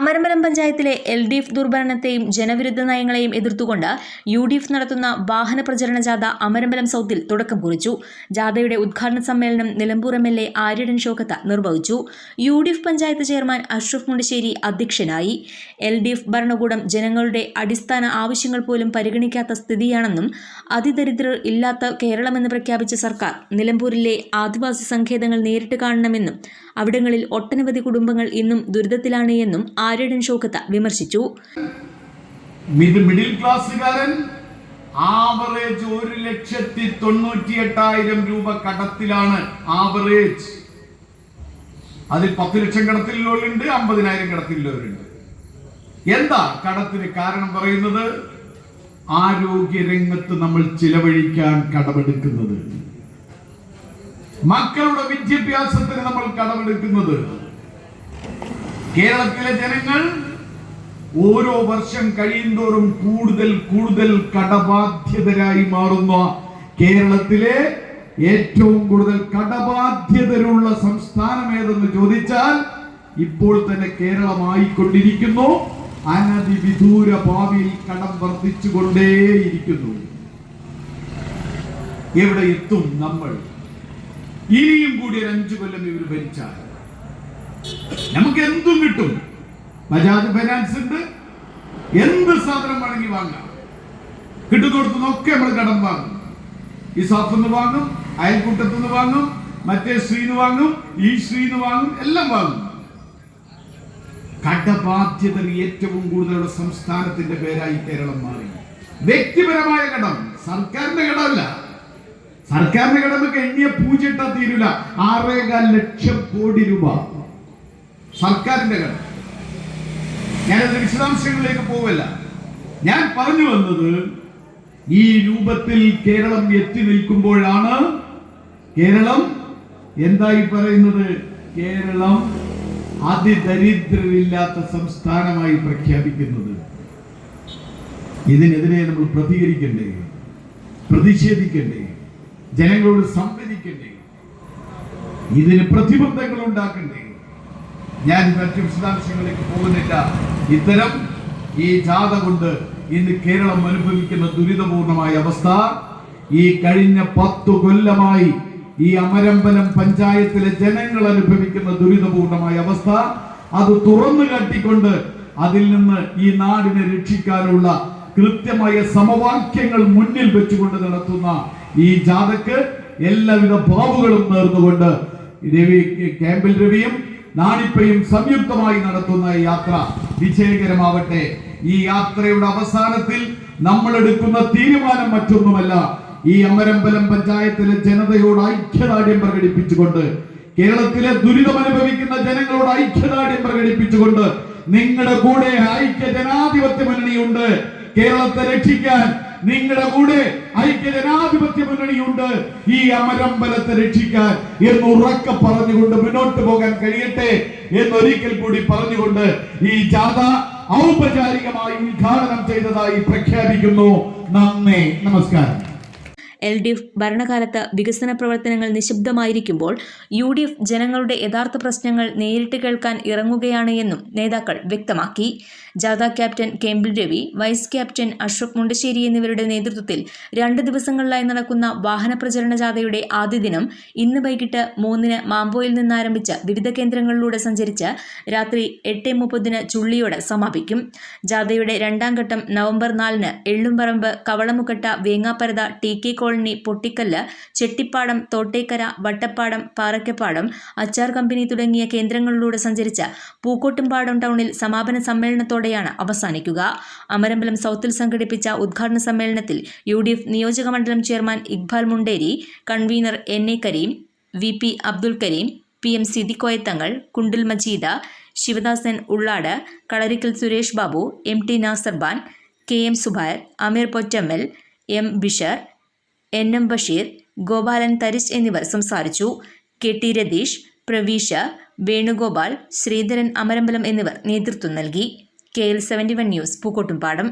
അമരമ്പലം പഞ്ചായത്തിലെ L D F ദുർഭരണത്തെയും ജനവിരുദ്ധ നയങ്ങളെയും എതിർത്തുകൊണ്ട് യു ഡി എഫ് നടത്തുന്ന വാഹന പ്രചരണ ജാഥ അമരമ്പലം സൗത്തിൽ തുടക്കം കുറിച്ചു. ജാഥയുടെ ഉദ്ഘാടന സമ്മേളനം Nilambur M L A Aryadan Shoukath നിർവഹിച്ചു. U D F panchayat chairman Ashraf Mundassery അധ്യക്ഷനായി. എൽ ഡി എഫ് ഭരണകൂടം ജനങ്ങളുടെ അടിസ്ഥാന ആവശ്യങ്ങൾ പോലും പരിഗണിക്കാത്ത സ്ഥിതിയാണെന്നും അതിദരിദ്രർ ഇല്ലാത്ത കേരളമെന്ന് പ്രഖ്യാപിച്ച സർക്കാർ നിലമ്പൂരിലെ ആദിവാസി സങ്കേതങ്ങൾ നേരിട്ട് കാണണമെന്നും അവിടങ്ങളിൽ ഒട്ടനവധി കുടുംബങ്ങൾ ഇന്നും ദുരിതത്തിലാണ് എന്നും ആര്യടൻ ഷോക്കത്ത് വിമർശിച്ചു. മിഡ് മിഡിൽ ക്ലാസ്സുകാരൻ ആവറേജ് ഒരു ലക്ഷത്തി തൊണ്ണൂറ്റി എട്ടായിരം രൂപ കടത്തിലാണ് ആവറേജ്. അതിൽ പത്ത് ലക്ഷം കടത്തിലുള്ളവരുണ്ട് അമ്പതിനായിരം കടത്തിലുള്ളവരുണ്ട്. എന്താ കടത്തിന് കാരണം പറയുന്നത്? ആരോഗ്യരംഗത്ത് നമ്മൾ ചിലവഴിക്കാൻ കടമെടുക്കുന്നത്. മക്കളുടെ വിദ്യാഭ്യാസത്തിന് നമ്മൾ കടമെടുക്കുന്നത്. കേരളത്തിലെ ജനങ്ങൾ ഓരോ വർഷം കഴിയുന്തോറും കൂടുതൽ കൂടുതൽ കടബാധ്യതരായി മാറുന്ന കേരളത്തിലെ ഏറ്റവും കൂടുതൽ കടബാധ്യതരുള്ള സംസ്ഥാനം ഏതെന്ന് ചോദിച്ചാൽ ഇപ്പോൾ തന്നെ കേരളമായിക്കൊണ്ടിരിക്കുന്നു. അനതിവിദൂര ഭാവിയിൽ കടം വർദ്ധിച്ചുകൊണ്ടേയിരിക്കുന്നു. എവിടെ എത്തും നമ്മൾ. ഇനിയും കൂടി ഒരു അഞ്ചു കൊല്ലം ഇവർ ഭരിച്ചാൽ നമുക്ക് എന്തും കിട്ടും. ബജാജ് ഫൈനാൻസ് ഉണ്ട്. എന്ത് സാധനം വേണമെങ്കിൽ വാങ്ങാം. കിട്ടുന്നിടത്തുനിന്നൊക്കെ നമ്മൾ കടം വാങ്ങും. ഈ നിന്ന് വാങ്ങും അയൽക്കൂട്ടത്തു നിന്ന് വാങ്ങും മറ്റേ ശ്രീന്ന് വാങ്ങും ഈ ശ്രീന്ന് വാങ്ങും എല്ലാം വാങ്ങും. കടബാധ്യത ഏറ്റവും കൂടുതലുള്ള സംസ്ഥാനത്തിന്റെ പേരായി കേരളം മാറി. വ്യക്തിപരമായ കടം. സർക്കാരിന്റെ കടമല്ല. സർക്കാരിന്റെ കടമൊക്കെ എണ്ണിയ പൂജ്യട്ടാ തീരൂല. ആറേകാൽ ലക്ഷം കോടി രൂപ. സർക്കാരിന്റെ കടം. ഞാനത് വിശദാംശങ്ങളിലേക്ക് പോവല്ല. ഞാൻ പറഞ്ഞു വന്നത് ഈ രൂപത്തിൽ കേരളം എത്തി നിൽക്കുമ്പോഴാണ്. കേരളം എന്തായി പറയുന്നത്? കേരളം അതിദരിദ്രരില്ലാത്ത സംസ്ഥാനമായി പ്രഖ്യാപിക്കുന്നത്. ഇതിനെതിരെ നമ്മൾ പ്രതികരിക്കണ്ടേ? പ്രതിഷേധിക്കണ്ടേ? ജനങ്ങളോട് സംവദിക്കണ്ടേ? ഇതിന് പ്രതിബന്ധങ്ങൾ ഉണ്ടാക്കണ്ടേ ഞാൻ മറ്റു വിശദാംശങ്ങളിലേക്ക് പോകുന്നില്ല. ഇത്തരം ഈ ജാഥ കൊണ്ട് ഇന്ന് കേരളം അനുഭവിക്കുന്ന ദുരിതപൂർണമായ അവസ്ഥ ഈ കഴിഞ്ഞ പത്തു കൊല്ലമായി ഈ അമരമ്പലം പഞ്ചായത്തിലെ ജനങ്ങൾ അനുഭവിക്കുന്ന ദുരിതപൂർണമായ അവസ്ഥ അത് തുറന്നു കാട്ടിക്കൊണ്ട് അതിൽ നിന്ന് ഈ നാടിനെ രക്ഷിക്കാനുള്ള കൃത്യമായ സമവാക്യങ്ങൾ മുന്നിൽ വെച്ചുകൊണ്ട് നടത്തുന്ന ഈ ജാഥക്ക് എല്ലാവിധ ഭാവുകളും നേർന്നുകൊണ്ട് രവി ക്യാമ്പിൽ രവിയും നാണിപ്പയും സംയുക്തമായി നടത്തുന്ന യാത്ര വിജയകരമാവട്ടെ. ഈ യാത്രയുടെ അവസാനത്തിൽ നമ്മൾ എടുക്കുന്ന തീരുമാനം മറ്റൊന്നുമല്ല. ഈ അമരമ്പലം പഞ്ചായത്തിലെ ജനതയോട് ഐക്യദാർഢ്യം പ്രകടിപ്പിച്ചുകൊണ്ട് കേരളത്തിലെ ദുരിതം അനുഭവിക്കുന്ന ജനങ്ങളോട് ഐക്യദാർഢ്യം പ്രകടിപ്പിച്ചുകൊണ്ട് നിങ്ങളുടെ കൂടെ ഐക്യ ജനാധിപത്യ മുന്നണിയുണ്ട്. കേരളത്തെ രക്ഷിക്കാൻ നിങ്ങളുടെ കൂടെ ഐക്യ ജനാധിപത്യ മുന്നണിയുണ്ട്. ഈ അമരമ്പലത്തെ രക്ഷിക്കാൻ എന്ന് ഉറക്കെ പറഞ്ഞുകൊണ്ട് മുന്നോട്ട് പോകാൻ കഴിയട്ടെ എന്നൊരിക്കൽ കൂടി പറഞ്ഞുകൊണ്ട് ഈ ജാഥ ഔപചാരികമായി ഉദ്ഘാടനം ചെയ്തതായി പ്രഖ്യാപിക്കുന്നു. നന്ദി. നമസ്കാരം. എൽ ഡി എഫ് ഭരണകാലത്ത് വികസന പ്രവർത്തനങ്ങൾ നിശബ്ദമായിരിക്കുമ്പോൾ യു ഡി എഫ് ജനങ്ങളുടെ യഥാർത്ഥ പ്രശ്നങ്ങൾ നേരിട്ട് കേൾക്കാൻ ഇറങ്ങുകയാണ് എന്നും നേതാക്കൾ വ്യക്തമാക്കി. ജാഥ captain Kempil Ravi vice captain Ashraf Mundassery എന്നിവരുടെ നേതൃത്വത്തിൽ രണ്ട് ദിവസങ്ങളിലായി നടക്കുന്ന വാഹന പ്രചരണ ജാഥയുടെ ആദ്യ ദിനം ഇന്ന് വൈകിട്ട് മൂന്നിന് മാമ്പോയിൽ നിന്നാരംഭിച്ച് വിവിധ കേന്ദ്രങ്ങളിലൂടെ സഞ്ചരിച്ച് രാത്രി എട്ട് മുപ്പതിന് ചുള്ളിയോട് സമാപിക്കും. ജാഥയുടെ രണ്ടാം ഘട്ടം നവംബർ നാലിന് Ellumparamba Kavalamukkatta Vengapparatha T K colony Pottikkallu Chettippadam Thottekkara Vattappadam Parakkappadam അച്ചാർ കമ്പനി തുടങ്ങിയ കേന്ദ്രങ്ങളിലൂടെ സഞ്ചരിച്ച പൂക്കോട്ടുംപാടം ടൗണിൽ സമാപന സമ്മേളനത്തോടെയാണ് അവസാനിക്കുക. അമരമ്പലം സൗത്തിൽ സംഘടിപ്പിച്ച ഉദ്ഘാടന സമ്മേളനത്തിൽ യു ഡി എഫ് നിയോജക മണ്ഡലം chairman Iqbal Munderi convener N A Kareem V P Abdul Kareem P M Sidikkoyathangal Kundil Majeed Sivadasan Ulladu Kalarikkal Suresh Babu M T Nasarban K M Subair Ameer Pottammal M Bishar N M Basheer Gopalan Tharish എന്നിവർ സംസാരിച്ചു. K T Ratheesh Praveesh Venugopal Sreedharan Amarambalam എന്നിവർ നേതൃത്വം നൽകി. K L seventy one news Pookkottumpadam.